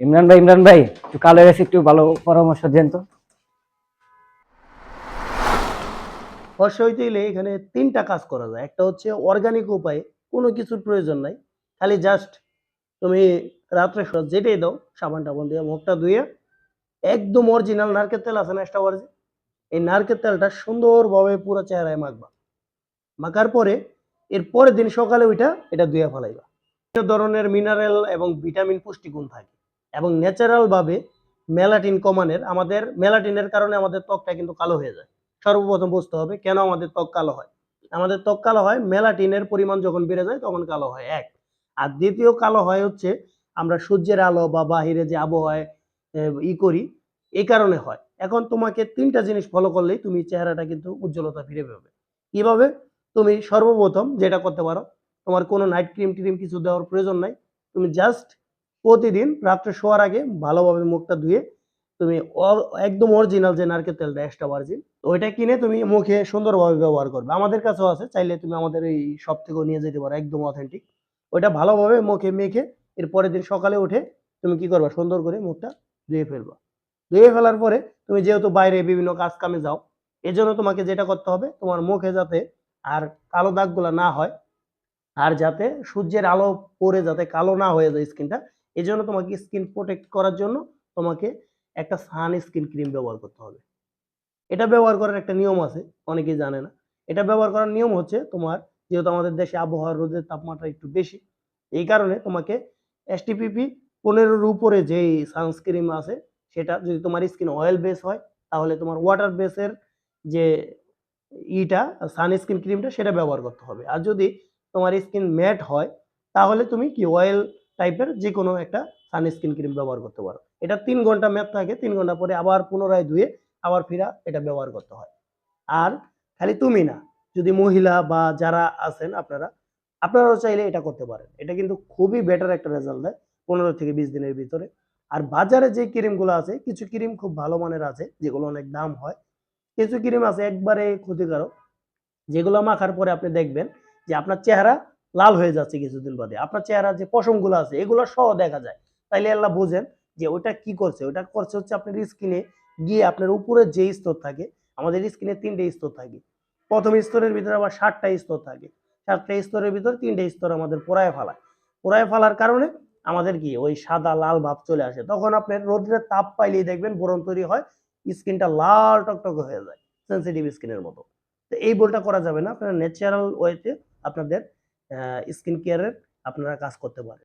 ইমরান ভাই ইমরান ভাই, একটু কালো গেছে একটু ভালো পরামর্শ দেন তো। হইতে এখানে তিনটা কাজ করা যায়। একটা হচ্ছে অর্গানিক উপায়ে কোনো কিছুর প্রয়োজন নাই। খালি জাস্ট তুমি রাত্রে যেটাই দাও, সাবান টাবান দিয়ে মুখটা ধুয়ে, একদম অরিজিনাল নারকেল তেল আছে না একটা অরিজিন এই নারকেল তেলটা সুন্দরভাবে পুরো চেহারায় মাখবা। মাখার পরে এর পরের দিন সকালে ওইটা, এটা ধুয়ে ফেলাইবা। বিভিন্ন ধরনের মিনারেল এবং ভিটামিন পুষ্টিগুণ থাকে। এবং ন্যাচারালভাবে মেলাটিন কমানের, আমাদের মেলাটিনের কারণে আমাদের ত্বকটা কিন্তু কালো হয়ে যায়। সর্বপ্রথম বুঝতে হবে কেন আমাদের ত্বক কালো হয়। আমাদের ত্বক কালো হয়, মেলাটিনের পরিমাণ যখন বেড়ে যায় তখন কালো হয়, এক। আর দ্বিতীয় কালো হয় হচ্ছে আমরা সূর্যের আলো বা বাহিরে যে আবহাওয়ায় ই করি এই কারণে হয়। এখন তোমাকে তিনটা জিনিস ফলো করলেই তুমি চেহারাটা কিন্তু উজ্জ্বলতা ফিরে পাবে। কীভাবে? তুমি সর্বপ্রথম যেটা করতে পারো, তোমার কোনো নাইট ক্রিম টিম কিছু দেওয়ার প্রয়োজন নাই। তুমি জাস্ট প্রতিদিন রাত্রে শোয়ার আগে ভালোভাবে মুখটা ধুয়ে তুমি একদম অরিজিনাল যে নারকেল তেলটা এক্সট্রা ভার্জিন ওইটা কিনে তুমি মুখে সুন্দরভাবে ব্যবহার করবে। আমাদের কাছেও আছে, চাইলে তুমি আমাদের এই সব থেকেও নিয়ে যেতে পারো, একদম অথেন্টিক ওইটা ভালোভাবে মুখে মেখে এর পরের দিন সকালে উঠে তুমি কি করবা? সুন্দর করে মুখটা ধুয়ে ফেলবা। ধুয়ে ফেলার পরে তুমি যেহেতু বাইরে বিভিন্ন কাজ কামে যাও, এজন্য তোমাকে যেটা করতে হবে, তোমার মুখে যাতে আর কালো দাগগুলো না হয়, আর যাতে সূর্যের আলো পরে যাতে কালো না হয়ে যায় স্কিনটা এই জন্য তোমাকে স্কিন প্রোটেক্ট করার জন্য তোমাকে একটা সান স্কিন ক্রিম ব্যবহার করতে হবে। এটা ব্যবহার করার একটা নিয়ম আছে, অনেকেই জানে না। এটা ব্যবহার করার নিয়ম হচ্ছে তোমার, যেহেতু আমাদের দেশে আবহাওয়ার রোদের তাপমাত্রা একটু বেশি, এই কারণে তোমাকে এসটিপিপি পনেরোর উপরে যেই সানস্ক্রিম আছে, সেটা যদি তোমার স্কিন অয়েল বেস হয়, তাহলে তোমার ওয়াটার বেসের যে ইটা সানস্ক্রিন ক্রিমটা সেটা ব্যবহার করতে হবে। আর যদি তোমার স্কিন ম্যাট হয়, তাহলে তুমি কি অয়েল টাইপের যে কোনো একটা সানস্ক্রিন ক্রিম ব্যবহার করতে পারো। এটা তিন ঘণ্টা ম্যাপ থাকে, তিন ঘণ্টা পরে আবার পুনরায় ধুয়ে আবার ফিরা এটা ব্যবহার করতে হয়। আর খালি তুমি না, যদি মহিলা বা যারা আছেন আপনারা, আপনারাও চাইলে এটা করতে পারেন। এটা কিন্তু খুবই বেটার একটা রেজাল্ট দেয় পনেরো থেকে বিশ দিনের ভিতরে। আর বাজারে যে ক্রিমগুলো আছে, কিছু ক্রিম খুব ভালো মানের আছে, যেগুলো অনেক দাম হয়। কিছু ক্রিম আছে একবারে ক্ষতিকারক, যেগুলো মাখার পরে আপনি দেখবেন যে আপনার চেহারা লাল হয়ে যাচ্ছে কিছুদিন বাদে। আপনার চেহারা যে পশমগুলো আছে, এগুলো সহ দেখা যায়। তাইলে আল্লাহ বুঝেন যে ওটা কি করছে? ওটা করছে হচ্ছে আপনার স্কিনে গিয়ে আপনার উপরে যে স্তর থাকে, আমাদের স্কিনে তিনটে স্তর থাকে। প্রথম স্তরের ভিতরে আবার ষাটটা স্তর থাকে। সাতটা স্তরের ভিতরে তিনটে স্তর আমাদের পোড়ায় ফেলায়। পোড়ায় ফেলার কারণে আমাদের কি ওই সাদা লাল ভাব চলে আসে। তখন আপনার রোদ্রের তাপ পাইলেই দেখবেন বোরন তৈরি হয় স্কিনটা লাল টকটকে হয়ে যায় সেন্সিটিভ স্কিনের মতো। তো এই বলটা করা যাবে না। আপনার ন্যাচারাল ওয়েতে আপনাদের স্কিন কেয়ারের আপনারা কাজ করতে পারেন।